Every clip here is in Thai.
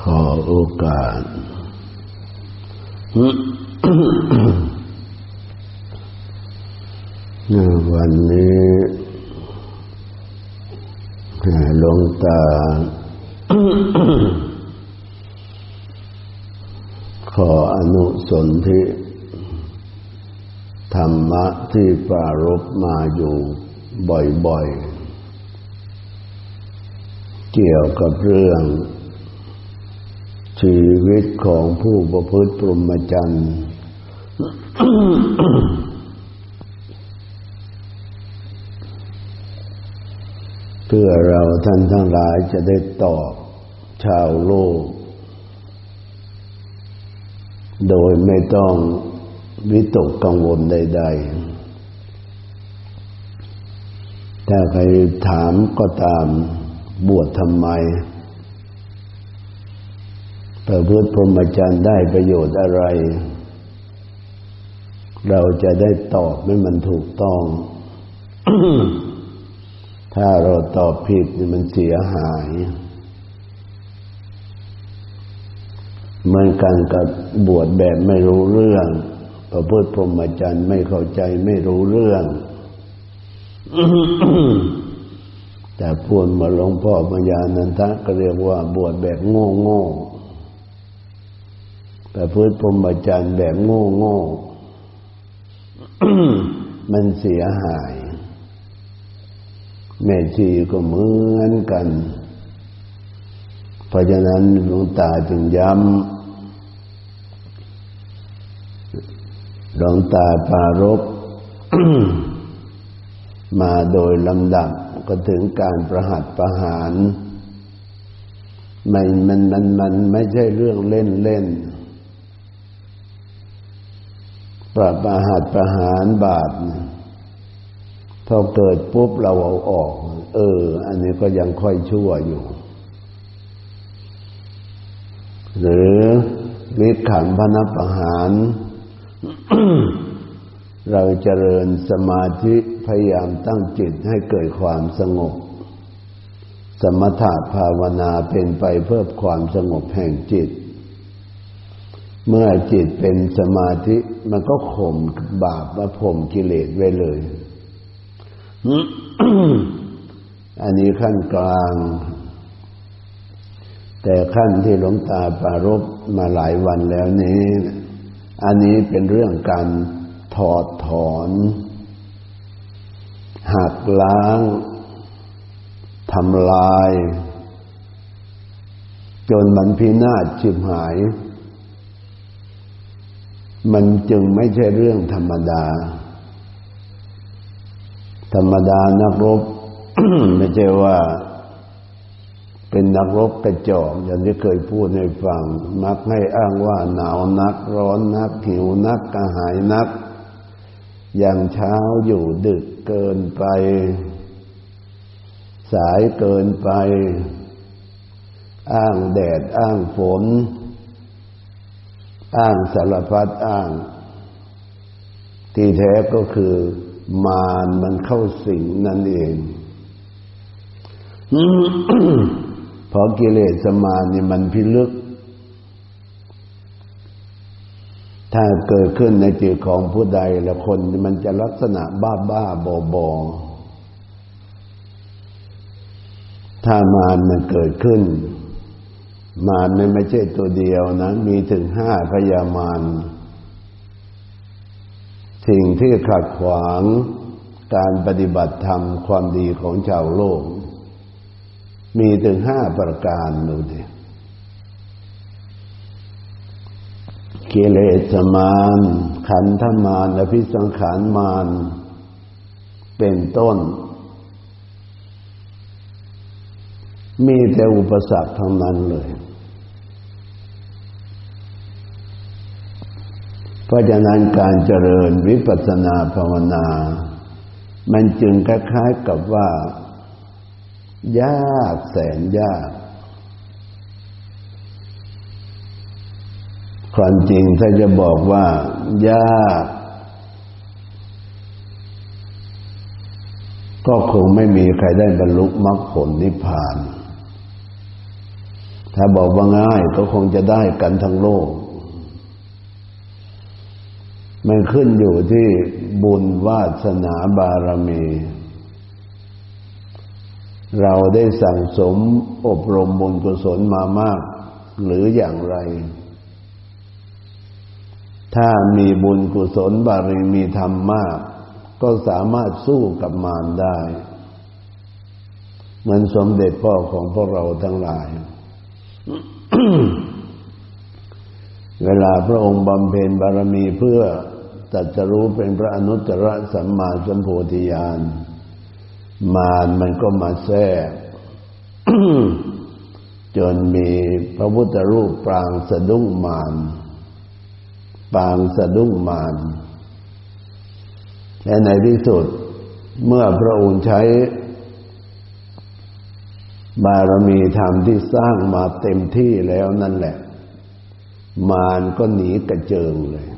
ขอโอกาส วันนี้หลวงตา ขออนุสนธิธรรมะที่ปรารบมาอยู่บ่อยๆ เกี่ยวกับเรื่อง ชีวิตของผู้ประพฤติปรมจรรย์เพื่อเราท่านทั้งหลายจะได้ตอบชาวโลก โดยไม่ต้องวิตกกังวลใด ๆ ถ้าใครถามก็ตาม บวชทำไม ประพฤติพรหมจรรย์ได้ประโยชน์อะไร เราจะได้ตอบให้มันถูกต้อง ถ้าเราตอบผิดมันเสียหายเหมือนกันกับบวชแบบไม่รู้เรื่อง ประพฤติพรหมจรรย์ไม่เข้าใจไม่รู้เรื่อง แต่พูดมาหลวงพ่อมญานันทะก็เรียกว่าบวชแบบโง่โง่ประพฤติพรหมจรรย์แบบโง่โง่มันเสียหาย แม่ชีก็เหมือนกัน เพราะฉะนั้นหลวงตาจึงย้ำหลวงตาปารบมาโดยลำดับ ก็ถึงการประหัตประหารมันมันมันมันไม่ใช่เรื่องเล่นเล่นประประหัตประหารบาปพอเกิดปุ๊บเราเอาออก เออ อันนี้ก็ยังค่อยชั่วอยู่ หรือวิขันพนประหาร เราเจริญสมาธิพยายามตั้งจิตให้เกิดความสงบ สมถะภาวนาเป็นไปเพื่อความสงบแห่งจิต เมื่อจิตเป็นสมาธิมันก็ข่มบาปและข่มกิเลสไว้เลย อันนี้ขั้นกลาง แต่ขั้นที่หลวงตาปารบมาหลายวันแล้วนี้ อันนี้เป็นเรื่องการ ถอดถอนหักล้างทำลาย จนมันพินาศชิบหาย มันจึงไม่ใช่เรื่องธรรมดา ธรรมดานักรบ ไม่ใช่ว่า เป็นนักรบกระจอกอย่างที่เคยพูดให้ฟัง มักให้อ้างว่าหนาวนัก ร้อนนัก หิวนักกระหายนัก ย่างเช้าอยู่ดึกเกินไป สายเกินไป อ้างแดดอ้างฝน อ้างสารพัดอ้าง ที่แท้ก็คือมารมันเข้าสิงนั่นเองเพราะกิเลสมานี่มันพิลึก ถ้าเกิดขึ้นในจิตของผู้ใดละคนมันจะลักษณะบ้าบ้าบอบอถ้ามารมันเกิดขึ้น มารมันไม่ใช่ตัวเดียวนะ มีถึงห้าพยามารสิ่งที่ขัดขวางการปฏิบัติธรรมความดีของชาวโลก มีถึงห้าประการดูดิ กิเลสมานขันธมานอภิสังขารมานเป็นต้น มีแต่อุปสรรคทั้งนั้นเลย เพราะฉะนั้นการเจริญวิปัสสนาภาวนา มันจึงคล้ายๆกับว่า ยากแสนยาก ความจริงถ้าจะบอกว่ายากก็คงไม่มีใครได้บรรลุมรรคผลนิพพาน ถ้าบอกว่าง่ายก็คงจะได้กันทั้งโลก มันขึ้นอยู่ที่บุญวาสนาบารมี เราได้สั่งสมอบรมบุญกุศลมามาก หรืออย่างไร ถ้ามีบุญกุศลบารมีธรรมมาก ก็สามารถสู้กับมารได้ เหมือนสมเด็จพ่อของพวกเราทั้งหลาย เวลาพระองค์บำเพ็ญบารมีเพื่อตัดจะรู้เป็นพระอนุตตรสัมมาสัมโพธิญาณมารมันก็มาแทรกจนมีพระพุทธรูปปรางสะดุ้งมาร ปางสะดุ้งมารและในที่สุด เมื่อพระองค์ใช้ บารมีธรรมที่สร้างมาเต็มที่แล้วนั่นแหละ มารก็หนีกระเจิงเลย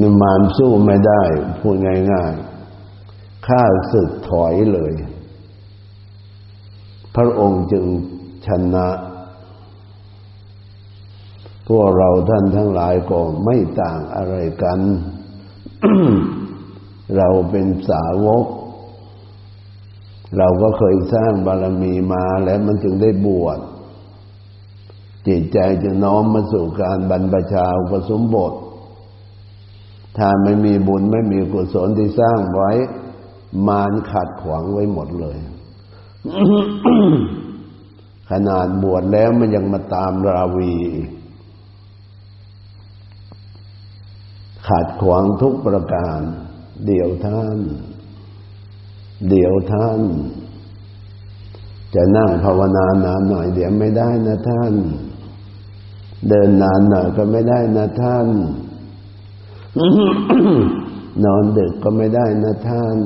นมารสู้ไม่ได้ พูดง่ายๆข้าศึกถอยเลย พระองค์จึงชนะ พวกเราท่านทั้งหลายก็ไม่ต่างอะไรกัน เราเป็นสาวก เราก็เคยสร้างบารมีมาแล้วมันจึงได้บวชจิตใจจะน้อมมาสู่การบรรพชาอุปสมบท ถ้าไม่มีบุญไม่มีกุศลที่สร้างไว้ มารขัดขวางไว้หมดเลย ขนาดบวชแล้วมันยังมาตามราวี ขัดขวางทุกประการ เดี๋ยวท่าน เดี๋ยวท่าน จะนั่งภาวนานานหน่อย เดี๋ยวไม่ได้นะท่าน เดินนานหน่อยก็ไม่ได้นะท่าน นอนดึกก็ไม่ได้นะท่าน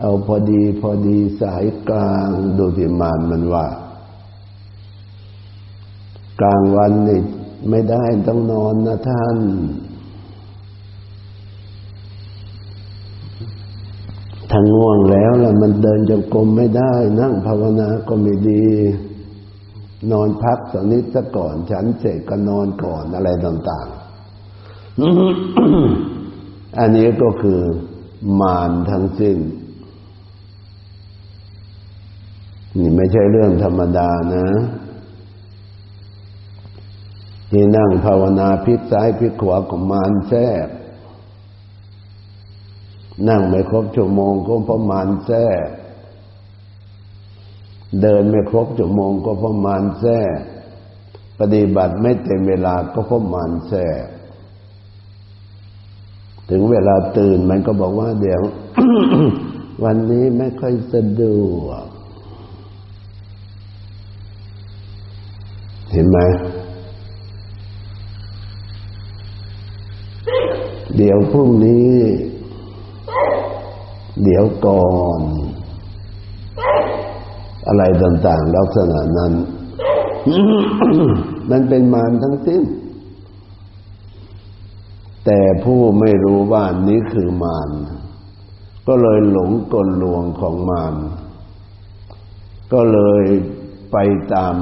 เอาพอดีพอดีสายกลางดูที่มานมันว่ากลางวันนี่ ไม่ได้ต้องนอนนะท่าน ถ้าง่วงแล้วล่ะ มันเดินจงกรมไม่ได้ นั่งภาวนาก็ไม่ดี นอนพักสักนิดซะก่อน ฉันเสร็จก็นอนก่อนอะไรต่างๆ อันนี้ก็คือมารทั้งสิ้นนี่ไม่ใช่เรื่องธรรมดานะ ที่นั่งภาวนาพิกซ้ายพิกขวาของมารแทรก นั่งไม่ครบชั่วโมงก็ประมาณแท้เดินไม่ครบชั่วโมงก็ประมาณแท้ปฏิบัติไม่เต็มเวลาก็ประมาณแท้ถึงเวลาตื่นมันก็บอกว่าเดี๋ยว วันนี้ไม่ค่อยสะดวก เห็นไหม เดี๋ยวพรุ่งนี้ เดี๋ยวก่อน อะไรต่างๆ ลักษณะนั้น มันเป็นมารทั้งสิ้น แต่ผู้ไม่รู้ว่านี้คือมารก็เลยหลงกลลวงของมารก็เลยไปตาม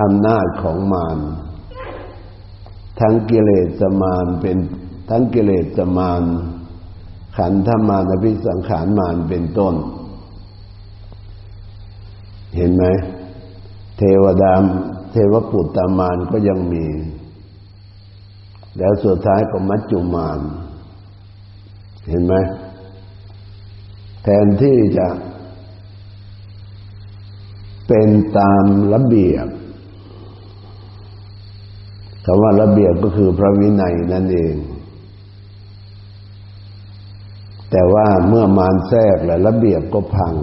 อำนาจของมาร ทั้งกิเลสมารเป็นทั้งกิเลสมารขันธมานพิสังขารมานเป็นต้น เห็นไหมเทวดามเทวปุตตามานก็ยังมี แล้วสุดท้ายก็มัจจุมาน เห็นไหมแทนที่จะเป็นตามระเบียบ คำว่าระเบียบก็คือพระวินัยนั่นเอง แต่ว่าเมื่อมารแทรกแล้วระเบียบก็พัง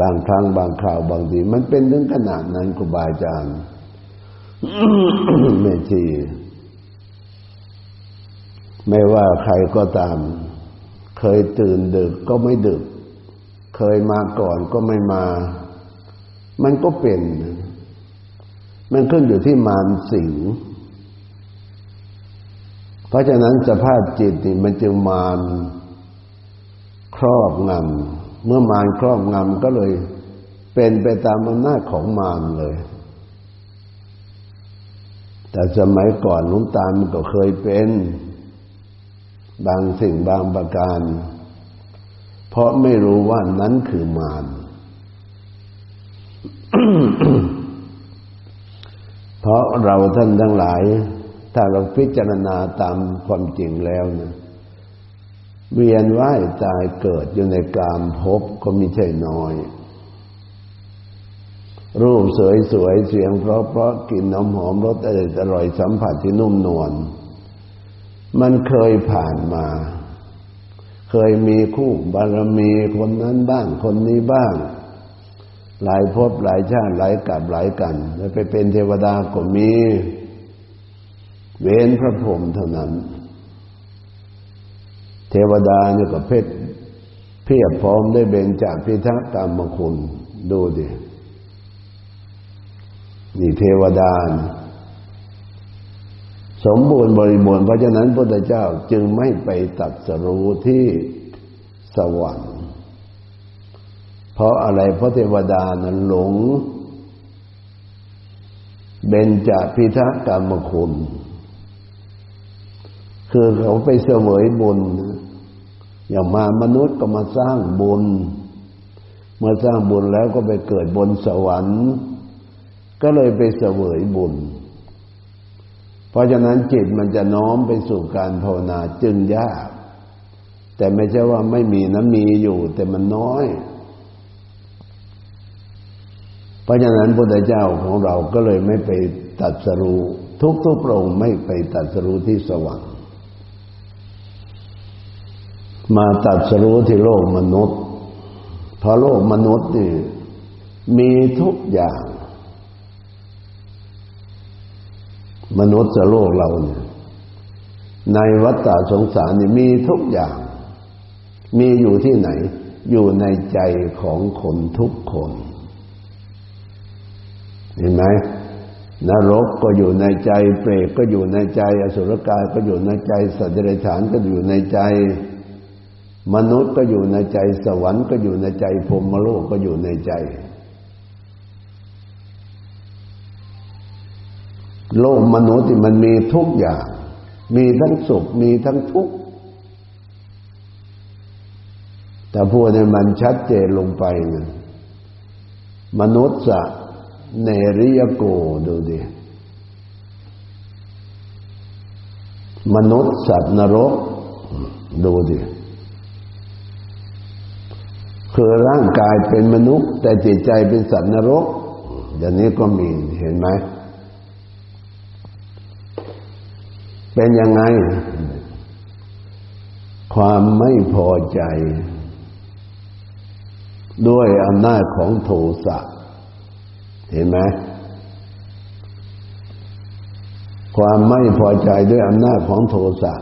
บางครั้งบางคราวบางที มันเป็นถึงขนาดนั้นครูบาอาจารย์ไม่ชีไม่ว่าใครก็ตาม เคยตื่นดึกก็ไม่ดึก เคยมาก่อนก็ไม่มา มันก็เป็น มันขึ้นอยู่ที่มารสิงเพราะฉะนั้นสภาพจิตนี่มันจึงมานครอบงำเมื่อมารครอบงำก็เลยเป็นไปตามอำนาจของมารเลย แต่สมัยก่อนลุงตามันก็เคยเป็นบางสิ่งบางประการ เพราะไม่รู้ว่านั้นคือมาร ราะเราท่านทั้งหลาย ถ้าเราพิจารณาตามความจริงแล้วนะเวียนว่ายตายเกิดอยู่ในกามภพก็ไม่ใช่น้อย รูปสวยสวยเสียงเพราะเพราะกลิ่นน้ำหอมรสอร่อยอร่อยสัมผัสที่นุ่มนวลมันเคยผ่านมา เคยมีคู่บารมีคนนั้นบ้างคนนี้บ้าง หลายภพหลายชาติหลายกับหลายกันแล้วไปเป็นเทวดาก็มีเว้นพระพรหมเท่านั้น เทวดาเนี่ยก็เพชรเพียบพร้อมได้เบญจพิทักษ์กรรมคุณ ดูดิ นี่เทวดาสมบูรณ์บริบูรณ์เพราะฉะนั้นพระพุทธเจ้าจึงไม่ไปตัดสรู้ที่สวรรค์ เพราะอะไรเพราะเทวดานั้นหลงเบญจพิทักษ์กรรมคุณ คือเขาไปเสวยบุญ อย่างมามนุษย์ก็มาสร้างบุญ เมื่อสร้างบุญแล้วก็ไปเกิดบนสวรรค์ ก็เลยไปเสวยบุญ เพราะฉะนั้นจิตมันจะน้อมไปสู่การภาวนาจึงยาก แต่ไม่ใช่ว่าไม่มีนะมีอยู่แต่มันน้อย เพราะฉะนั้นพระเจ้าของเราก็เลยไม่ไปตัดสรู้ ทุกทุกพระองค์ไม่ไปตัดสรู้ที่สวรรค์มาตัดสรู้ที่โลกมนุษย์เพราะโลกมนุษย์นี่มีทุกอย่าง มนุษย์จะโลกเราเนี่ยในวัฏฏสงสารนี่มีทุกอย่าง มีอยู่ที่ไหน อยู่ในใจของคนทุกคน เห็นไหมนรกก็อยู่ในใจ เปรตก็อยู่ในใจ อสุรกายก็อยู่ในใจ สัตว์เดรัจฉานก็อยู่ในใจ มนุษย์ก็อยู่ในใจ สวรรค์ก็อยู่ในใจพรมโลกก็อยู่ในใจ โลกมนุษย์ที่มันมีทุกอย่าง มีทั้งสุขมีทั้งทุกข์แต่พูดให้มันชัดเจนลงไปนะมนุษย์จะ เนริยโกดูดิมนุษย์สัตว์นรก ดูดิคือร่างกายเป็นมนุษย์ แต่จิตใจเป็นสัตว์นรกอย่างนี้ก็มีเห็นไหม เป็นยังไง ความไม่พอใจ ด้วยอำนาจของโทสะ เห็นไหมความไม่พอใจด้วยอำนาจของโทสะ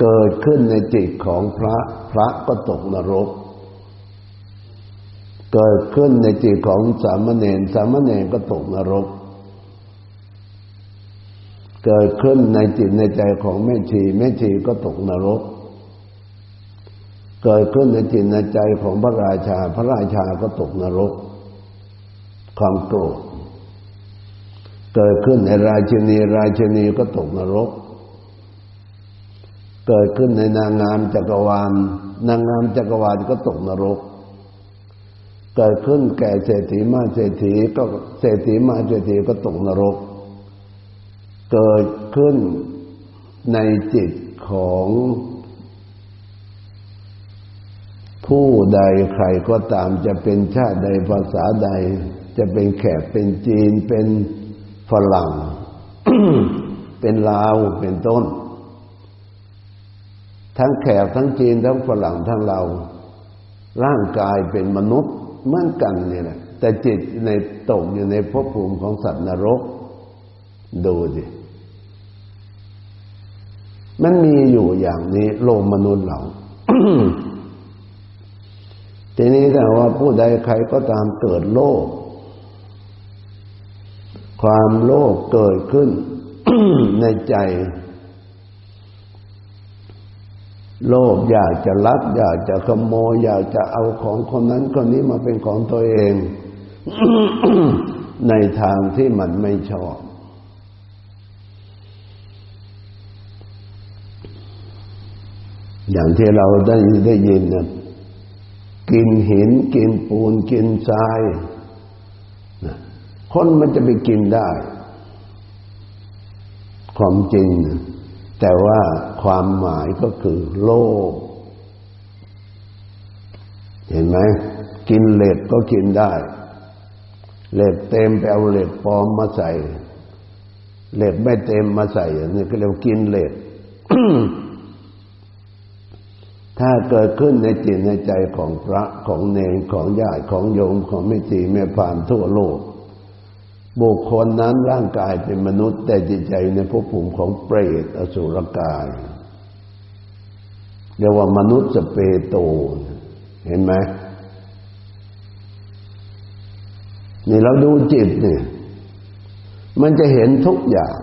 เกิดขึ้นในจิตของพระพระก็ตกนรก เกิดขึ้นในจิตของสามเณรสามเณรก็ตกนรก เกิดขึ้นในจิตในใจของแม่ชีแม่ชีก็ตกนรก เกิดขึ้นในจิตในใจของพระราชา พระราชาก็ตกนรก ความโกรธเกิดขึ้นในราชินี ราชินีก็ตกนรก เกิดขึ้นในนางงามจักรวาล นางงามจักรวาลก็ตกนรก เกิดขึ้นแก่เศรษฐีมาเศรษฐีก็เศรษฐีมาเศรษฐีก็ตกนรก เกิดขึ้นในจิตของผู้ใดใครก็ตามจะเป็นชาติใดภาษาใด จะเป็นแขกเป็นจีนเป็นฝรั่ง เป็นลาวเป็นต้น ทั้งแขกทั้งจีนทั้งฝรั่งทั้งเรา ร่างกายเป็นมนุษย์เหมือนกันเนี่ยแหละแต่จิตในตกอยู่ในภพภูมิของสัตว์นรก ดูสิมันมีอยู่อย่างนี้โลกมนุษย์เรา ทีนี้ถ้าว่าผู้ใดใครก็ตามเกิดโลภ ความโลภเกิดขึ้นในใจ โลภอยากจะลักอยากจะขโมยอยากจะเอาของคนนั้นคนนี้มาเป็นของตัวเอง ในทางที่มันไม่ชอบอย่างที่เราได้ได้ยินนะกินหินกินปูนกินทราย คนมันจะไปกินได้ ความจริง แต่ว่าความหมายก็คือโลภเห็นไหมกินเหล็กก็กินได้ เหล็กเต็มไปเอาเหล็กปลอมมาใส่ เหล็กไม่เต็มมาใส่อันนี้ก็เรียกกินเหล็กถ้าเกิดขึ้นในจิตในใจของพระของเนรของญาติของโยมของไม่ตีแม่พานทั่วโลก บุคคลนั้นร่างกายเป็นมนุษย์ แต่จิตใจในภพภูมิของเปรตอสุรกายเรียกว่ามนุษย์สเปโต เห็นไหมนี่เราดูจิตเนี่ย มันจะเห็นทุกอย่าง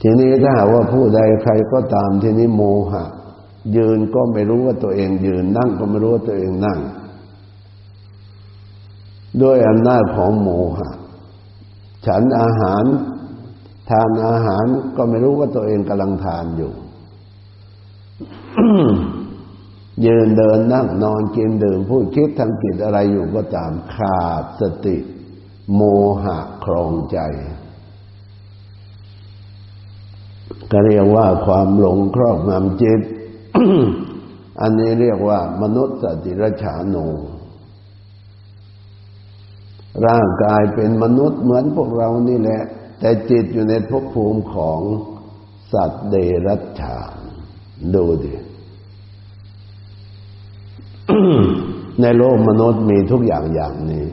ทีนี้ถ้าหากว่าผู้ใดใครก็ตามทีนี้โมหะ ยืนก็ไม่รู้ว่าตัวเองยืนนั่งก็ไม่รู้ว่าตัวเองนั่ง ด้วยอำนาจของโมหะ ฉันอาหารทานอาหารก็ไม่รู้ว่าตัวเองกำลังทานอยู่ ยืนเดินนั่งนอนกินดื่มพูดคิดทำกิจอะไรอยู่ก็ตามขาดสติ โมหะครองใจ ก็เรียกว่าความหลงครอบงำจิต อันนี้เรียกว่ามนุษย์สติรฉาโน ร่างกายเป็นมนุษย์เหมือนพวกเรานี่แหละ แต่จิตอยู่ในภพภูมิของสัตว์เดรัจฉานดูดิในโลกมนุษย์มีทุกอย่างอย่างนี้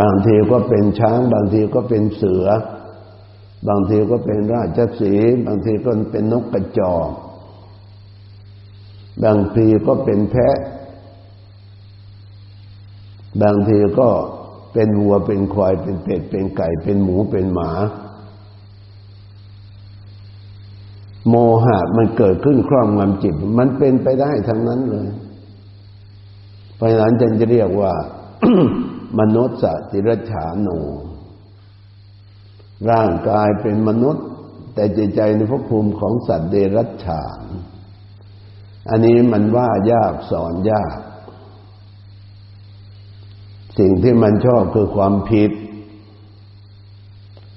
บางทีก็เป็นช้าง บางทีก็เป็นเสือ บางทีก็เป็นราชสีบางทีก็เป็นนกกระจอก บางทีก็เป็นแพะ บางทีก็เป็นวัวเป็นควายเป็นเป็ดเป็นไก่ เป็นหมูเป็นหมา โมหะมันเกิดขึ้นครอบงำจิต มันเป็นไปได้ทั้งนั้นเลยเพราะฉะนั้นจึงจะเรียกว่า มนุษย์สติรฉาโนร่างกายเป็นมนุษย์ แต่ใจใจในภพภูมิของสัตว์เดรัจฉาน อันนี้มันว่ายากสอนยาก สิ่งที่มันชอบคือความผิด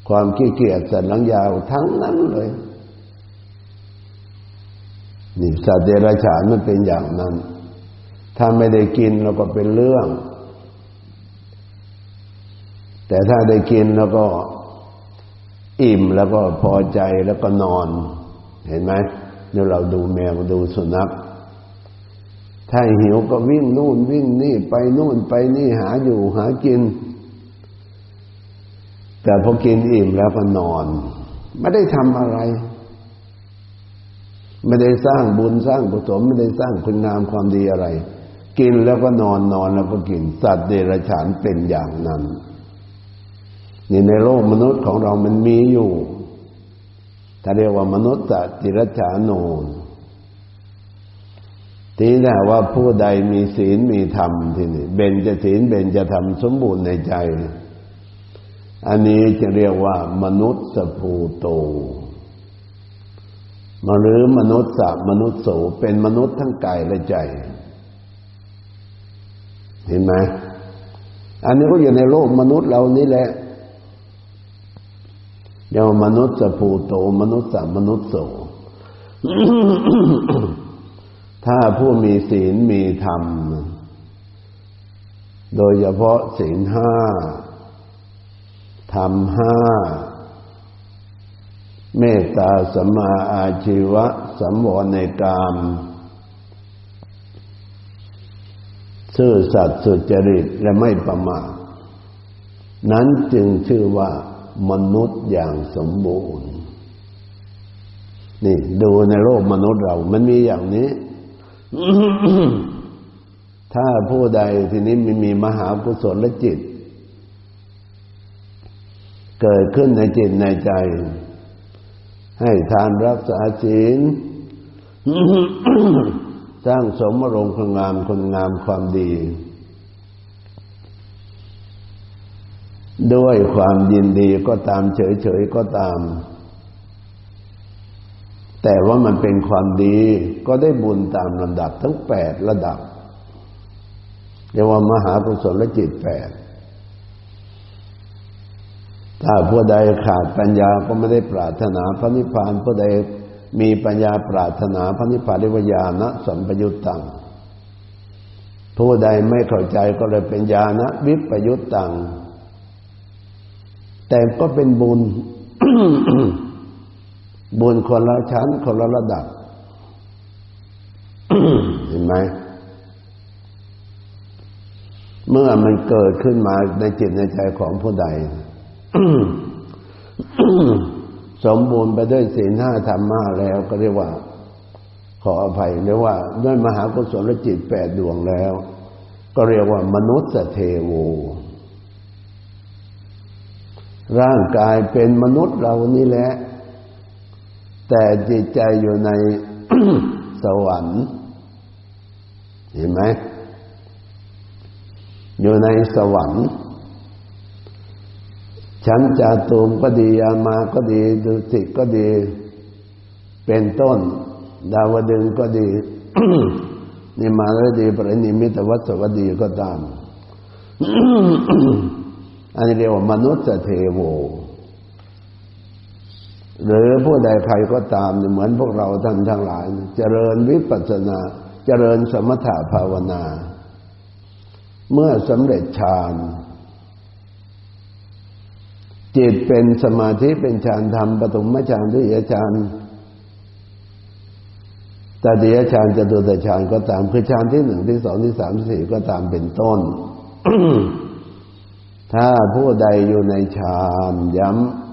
ความขี้เกียจสันหลังยาวทั้งนั้นเลยนี่สัตว์เดรัจฉานมันเป็นอย่างนั้น ถ้าไม่ได้กินเราก็เป็นเรื่อง แต่ถ้าได้กินแล้วก็อิ่มแล้วก็พอใจแล้วก็นอน เห็นไหมเนี่ยเราดูแมวดูสุนัข ถ้าหิวก็วิ่งนู่นวิ่งนี่ไปนู่นไปนี่หาอยู่หากิน แต่พอกินอิ่มแล้วก็นอน ไม่ได้ทำอะไร ไม่ได้สร้างบุญสร้างกุศลไม่ได้สร้างคุณงามความดีอะไร กินแล้วก็นอนนอนแล้วก็กิน สัตว์เดรัจฉานเป็นอย่างนั้นนี่ในโลกมนุษย์ของเรามันมีอยู่ ถ้าเรียกว่ามนุษย์สัตว์เดรัจฉานโน ทีนี้ว่าผู้ใดมีศีลมีธรรมทีนี้เบญจะศีลเบญจะธรรมสมบูรณ์ในใจ อันนี้จะเรียกว่ามนุษย์สภูโตมาหรือมนุษย์สัมนุษย์โสเป็นมนุษย์ทั้งกายและใจ เห็นไหมอันนี้ก็อยู่ในโลกมนุษย์เรานี่แหละเรียกว่ามนุษย์สภูโต มนุษย์สัมนุษย์โส ถ้าผู้มีศีลมีธรรม โดยเฉพาะศีลห้าธรรมห้าเมตตาสมาอาชีวะสัมวรในกามซื่อสัตย์สุจริตและไม่ประมาทนั้นจึงชื่อว่ามนุษย์อย่างสมบูรณ์ นี่ ดูในโลกมนุษย์เรา มันมีอย่างนี้ ถ้าผู้ใดทีนี้มีมีมหากุศลและจิต เกิดขึ้นในจิตในใจ ให้ทานรักษาศีลสร้างสมรงค์งามคนงามความดี ด้วยความยินดีก็ตามเฉยๆก็ตาม แต่ว่ามันเป็นความดีก็ได้บุญตามลำดับทั้งแปดระดับเรียกว่ามหากุศลจิตแปดถ้าผู้ใดขาดปัญญาก็ไม่ได้ปรารถนาพระนิพพานผู้ใดมีปัญญาปรารถนาพระนิพพานเรียกว่าญาณสัมปยุตตังผู้ใดไม่เข้าใจก็เลยเป็นญาณวิปยุตตังแต่ก็เป็นบุญ บุญคนละชั้นคนละระดับ เห็นไหม เมื่อมันเกิดขึ้นมาในจิตในใจของผู้ใด สมบูรณ์ไปด้วยศีลห้าธรรมะแล้วก็เรียกว่า ขออภัยเรียกว่า ด้วยมหากุศลจิตแปดดวงแล้ว ก็เรียกว่ามนุษย์เทโวร่างกายเป็นมนุษย์เรานี่แหละ แต่จิตใจอยู่ในสวรรค์ เห็นไหม อยู่ในสวรรค์ชั้นจาตุมก็ดีอามาก็ดีดุสิตก็ดี เป็นต้น ดาวดึงก็ดีนี่มาแล้วดีปรินิมิตวัสวดีก็ตาม อันนี้เรียกว่ามนุษย์เทโว หรือผู้ใดใครก็ตามเหมือนพวกเราท่านทั้งหลาย เจริญวิปัสสนา เจริญสมถะภาวนา เมื่อสำเร็จฌานจิตเป็นสมาธิเป็นฌานธรรมปฐมฌานทุติยฌานตติยฌานจตุตฌานก็ตามคือฌานที่หนึ่งที่สองที่สามที่สี่ก็ตามเป็นต้น ถ้าผู้ใดอยู่ในฌานย้ำ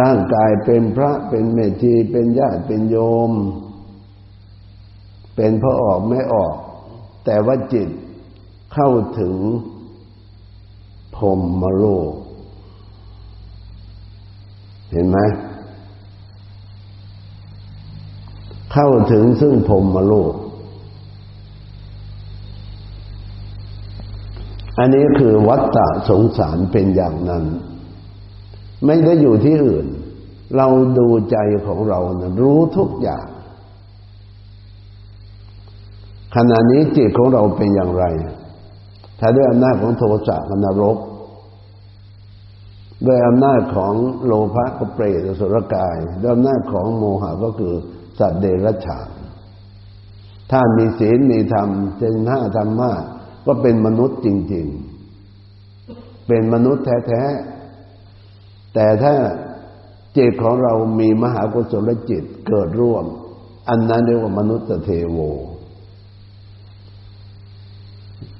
ร่างกายเป็นพระเป็นเมธีเป็นญาติเป็นโยม เป็นพระออกไม่ออก แต่ว่าจิตเข้าถึงพรมมโลก เห็นไหมเข้าถึงซึ่งพรมมโลก อันนี้คือวัฏฏะสงสารเป็นอย่างนั้น ไม่ได้อยู่ที่อื่น เราดูใจของเรานะรู้ทุกอย่าง ขณะนี้จิตของเราเป็นอย่างไร ถ้าด้วยอำนาจของโทสะกับนรก ด้วยอำนาจของโลภะก็เปรตสุรกาย ด้วยอำนาจของโมหะก็คือสัตว์เดรัจฉานถ้ามีศีลมีธรรมเจนห้าธรรมะก็เป็นมนุษย์จริง ๆ เป็นมนุษย์แท้ๆ แต่ถ้าจิตของเรามีมหากุศลจิตเกิดร่วม อันนั้นเรียกว่ามนุษย์เทโว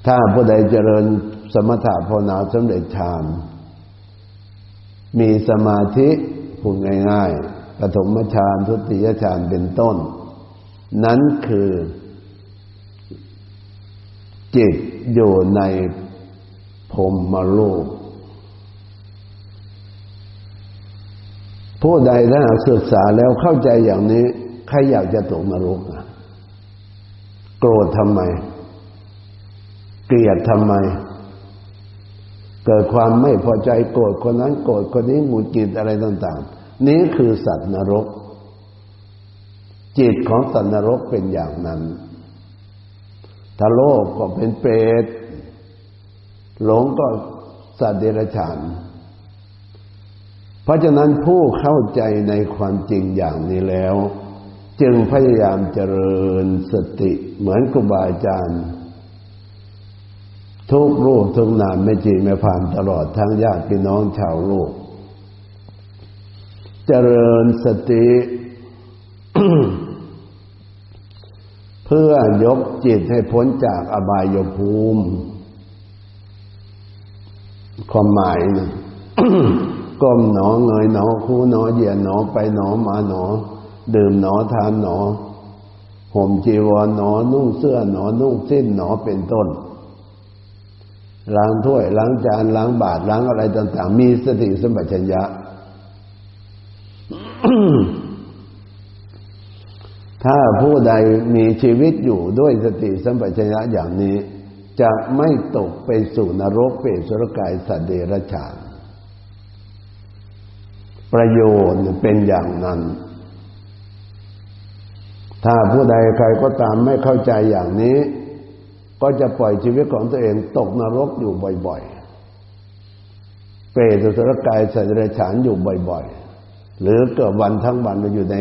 ถ้าผู้ใดเจริญสมถะภาวนาสำเร็จฌานมีสมาธิพูดง่ายๆปฐมฌานทุติยฌานเป็นต้น นั้นคือ จิตอยู่ในพรมมโลก ผู้ใดถ้าศึกษาแล้วเข้าใจอย่างนี้ ใครอยากจะตกนรกนะโกรธทำไม เกลียดทำไม เกิดความไม่พอใจโกรธคนนั้นโกรธคนนี้หงุดหงิดอะไรต่างๆ นี้คือสัตว์นรก จิตของสัตว์นรกเป็นอย่างนั้นถ้าโลภก็เป็นเปรตหลงก็สัตว์เดรัจฉาน เพราะฉะนั้นผู้เข้าใจในความจริงอย่างนี้แล้ว จึงพยายามเจริญสติเหมือนครูบาอาจารย์ทุกรูปทุกนามไม่จีไม่ผ่านตลอดทั้งญาติพี่น้องชาวโลก เจริญสติ เพื่อยกจิตให้พ้นจากอบายภูมิ ความหมายนะ ก้มหนอเงยหนอคู่หนอเหยียดหนอไปหนอมาหนอ ดื่มหนอทานหนอห่มจีวรหนอนุ่งเสื้อหนอนุ่งสิ้นหนอเป็นต้นล้างถ้วยล้างจานล้างบาตรล้างอะไรต่าง ๆ มีสติสมบัติชัญญะ ถ้าผู้ใดมีชีวิตอยู่ด้วยสติสัมปชัญญะอย่างนี้ จะไม่ตกไปสู่นรกเปรตสุรกายสัตว์เดรัจฉาน ประโยชน์เป็นอย่างนั้น ถ้าผู้ใดใครก็ตามไม่เข้าใจอย่างนี้ ก็จะปล่อยชีวิตของตัวเองตกนรกอยู่บ่อยๆ เปรตสุรกายสัตว์เดรัจฉานอยู่บ่อยๆ หรือเกิดวันทั้งวันอยู่ใน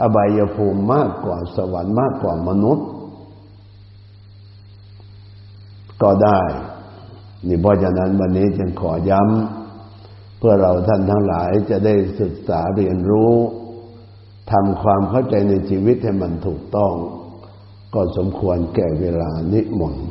อบายภูมิมากกว่าสวรรค์มากกว่ามนุษย์ ก็ได้ นี่เพราะฉะนั้นวันนี้จึงขอย้ำ เพื่อเราท่านทั้งหลายจะได้ศึกษาเรียนรู้ทำความเข้าใจในชีวิตให้มันถูกต้อง ก็สมควรแก่เวลานิมนต์